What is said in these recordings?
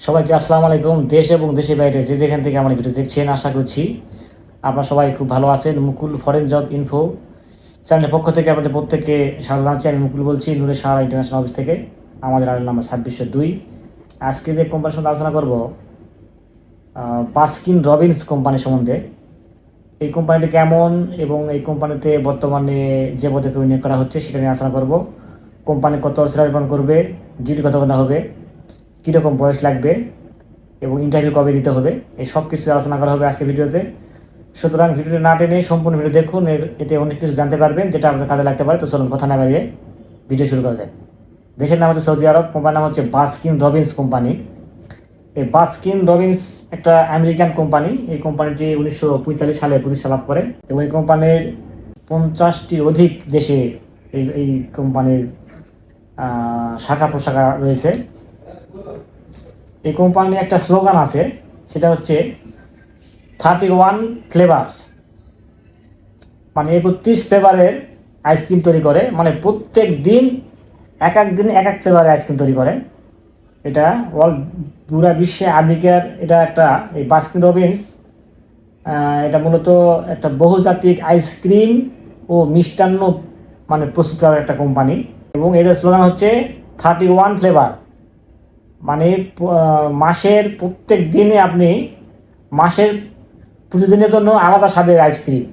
সবাইকে আসসালামু আলাইকুম। দেশ এবং দেশের বাইরে যে যেখান থেকে আমার ভিডিও দেখছেন, আশা করছি আপনারা সবাই খুব ভালো আছেন। মুকুল ফরেন জব ইনফো চ্যানেলের পক্ষ থেকে আপনাদের প্রত্যেককে স্বাগত জানাচ্ছি। আমি মুকুল বলছি, নূরে সাহারা ইন্টারন্যাশনাল অফিস থেকে। আমাদের আড়াল নাম্বার ছাব্বিশশো দুই। আজকে যে কোম্পানির সঙ্গে আলোচনা করব পাস্কিন রবিন্স কোম্পানি সম্বন্ধে। এই কোম্পানিটি কেমন এবং এই কোম্পানিতে বর্তমানে যে পদক্ষেপ নিয়োগ করা হচ্ছে সেটা নিয়ে আলোচনা করব। কোম্পানি কত পান করবে ডিউটি কত কথা হবে কীরকম বয়স লাগবে এবং ইন্টারভিউ কবে দিতে হবে, এই সব কিছু আলোচনা করা হবে আজকে ভিডিওতে। সুতরাং ভিডিওটি না টেনে সম্পূর্ণ ভিডিও দেখুন এতে অনেক কিছু জানতে পারবেন যেটা আপনার কাজে লাগতে পারে। তো চলুন কথা না বাড়িয়ে ভিডিও শুরু করা যায় দেশের নাম হচ্ছে সৌদি আরব, কোম্পানির নাম হচ্ছে বাস্কিন রবিন্স কোম্পানি। এই বাস্কিন রবিন্স একটা আমেরিকান কোম্পানি, এই কোম্পানিটি উনিশশো পঁয়তাল্লিশ সালে প্রতিষ্ঠা লাভ করে এবং এই কোম্পানির পঞ্চাশটি অধিক দেশে এই এই কোম্পানির শাখা প্রশাখা রয়েছে। এই কোম্পানির একটা স্লোগান আছে, সেটা হচ্ছে থার্টি ওয়ান ফ্লেভারস মানে একত্রিশ ফ্লেভারের আইসক্রিম তৈরি করে মানে প্রত্যেক দিন, এক এক দিন এক এক ফ্লেভারের আইসক্রিম তৈরি করে। এটা অল পুরা বিশ্বে আমেরিকার এটা একটা, এই বাস্কিন রবিন্স এটা মূলত একটা বহুজাতিক আইসক্রিম ও মিষ্টান্ন মানে প্রস্তুত করার একটা কোম্পানি এবং এদের স্লোগান হচ্ছে থার্টি ওয়ান ফ্লেভার মানে মাসের প্রত্যেক দিনে আপনি মাসের প্রতিদিনের জন্য আলাদা স্বাদের আইসক্রিম।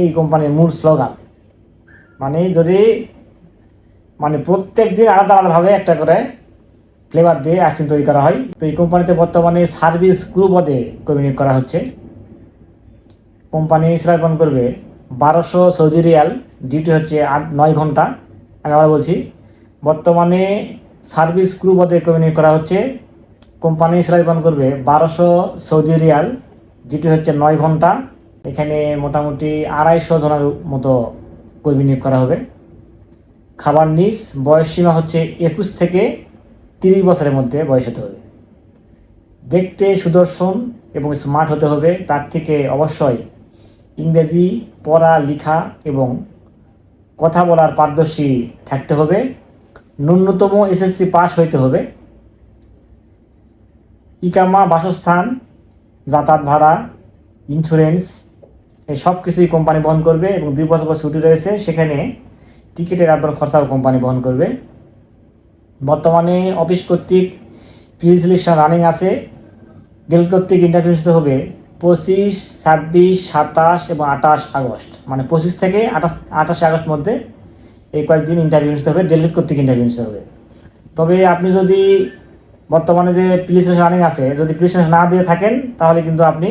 এই কোম্পানির মূল স্লোগান। মানে যদি মানে প্রত্যেক দিন আলাদা আলাদাভাবে একটা করে ফ্লেভার দিয়ে আইসক্রিম তৈরি করা হয়। তো এই কোম্পানিতে বর্তমানে সার্ভিস গ্রুপ পদে কর্মী করা হচ্ছে। কোম্পানি স্থাপন করবে বারোশো সৌদি রিয়াল। ডিউটি হচ্ছে আট, নয় ঘণ্টা। আমি আবার বলছি, বর্তমানে সার্ভিস ক্রু পদে নিয়োগ করা হচ্ছে। কোম্পানি স্থাপন করবে বারোশো সৌদি রিয়াল, যেটি হচ্ছে নয় ঘণ্টা। এখানে মোটামুটি আড়াইশো জনের মতো কর্মী নিয়োগ করা হবে। খাবার নিস, বয়স সীমা হচ্ছে একুশ থেকে তিরিশ বছরের মধ্যে বয়স হতে হবে। দেখতে সুদর্শন এবং স্মার্ট হতে হবে। প্রার্থীকে অবশ্যই ইংরেজি, পড়া, লেখা এবং কথা বলার পারদর্শী থাকতে হবে। ন্যূনতম এসএসসি পাস হইতে হবে। ইকামা, বাসস্থান, যাতায়াত ভাড়া ইন্স্যুরেন্স এই সব কিছুই কোম্পানি বহন করবে এবং দুই বছর পর ছুটি রয়েছে, সেখানে টিকিটের আপনার খরচাও কোম্পানি বহন করবে। বর্তমানে অফিস কর্তৃক প্রি রানিং আছে। গেল কর্তৃক ইন্টারভিউ অনুষ্ঠিত হবে পঁচিশ, ছাব্বিশ, সাতাশ এবং আঠাশ আগস্ট। মানে পঁচিশ থেকে আঠাশ, আঠাশে আগস্ট মধ্যে এই কয়েকদিন ইন্টারভিউ নিতে হবে দিল্লি কর্তৃক ইন্টারভিউ অনুষ্ঠিত হবে। তবে আপনি যদি বর্তমানে যে পুলিশ রানিং আছে, যদি পুলিশ না দিয়ে থাকেন, তাহলে কিন্তু আপনি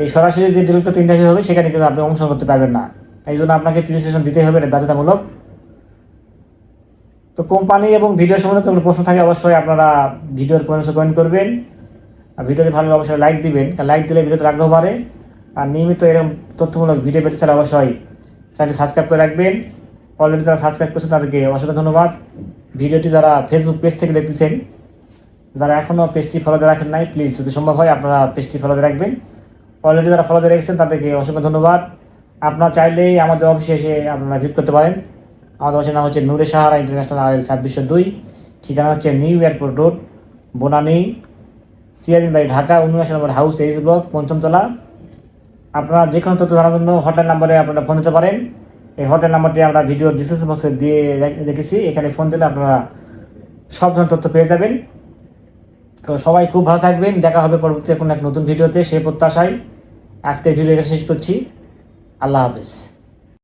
এই সরাসরি যে ডিলিট করতে ইন্টারভিউ হবে, সেখানে কিন্তু আপনি অংশগ্রহণ করতে পারবেন না। এই জন্য আপনাকে পুলিশ স্টেশন দিতে হবে, এটা বাধ্যতামূলক। তো কোম্পানি এবং ভিডিও সম্বন্ধে কোনো প্রশ্ন থাকে, অবশ্যই আপনারা ভিডিওর কমেন্টসে কমেন্ট করবেন। আর ভিডিওটি ভালো অবশ্যই লাইক দিবেন লাইক দিলে ভিডিওতে আগ্রহ বাড়ে। আর নিয়মিত এরকম তথ্যমূলক ভিডিও পেতে চাইলে অবশ্যই চ্যানেলটি সাবস্ক্রাইব করে রাখবেন। অলরেডি যারা সাবস্ক্রাইব করছেন তাদেরকে অসংখ্য ধন্যবাদ। ভিডিওটি যারা ফেসবুক পেজ থেকে দেখতেছেন, যারা এখনও পেজটি ফলোতে রাখেন নাই প্লিজ যদি সম্ভব হয় আপনারা পেজটি ফলোতে রাখবেন। অলরেডি যারা ফলোতে রেখেছেন তাদেরকে অসংখ্য ধন্যবাদ। আপনারা চাইলেই আমাদের অফিসে এসে আপনারা ভিজিট করতে পারেন। আমাদের অফিসের নাম হচ্ছে নূরে সাহারা ইন্টারন্যাশনাল আর ছাব্বিশশো দুই। ঠিকানা হচ্ছে নিউ এয়ারপোর্ট রোড বনানী সিআরবিন বাড়ি ঢাকা, উনআশি নম্বর হাউস এইচ ব্লক পঞ্চমতলা। আপনারা যে কোনো তথ্য জানার জন্য হটলাইন নাম্বারে আপনারা ফোন দিতে পারেন। এই হোটেল নাম্বারটি আমরা ভিডিও ডিসক্রিপশন বক্সে দিয়ে রেখেছি। এখানে ফোন দিলে আপনারা সব ধরনের তথ্য পেয়ে যাবেন। তো সবাই খুব ভালো থাকবেন। দেখা হবে পরবর্তী কোনো এক নতুন ভিডিওতে। সেই প্রত্যাশায় আজকের ভিডিও এখানে শেষ করছি। আল্লাহ হাফেজ।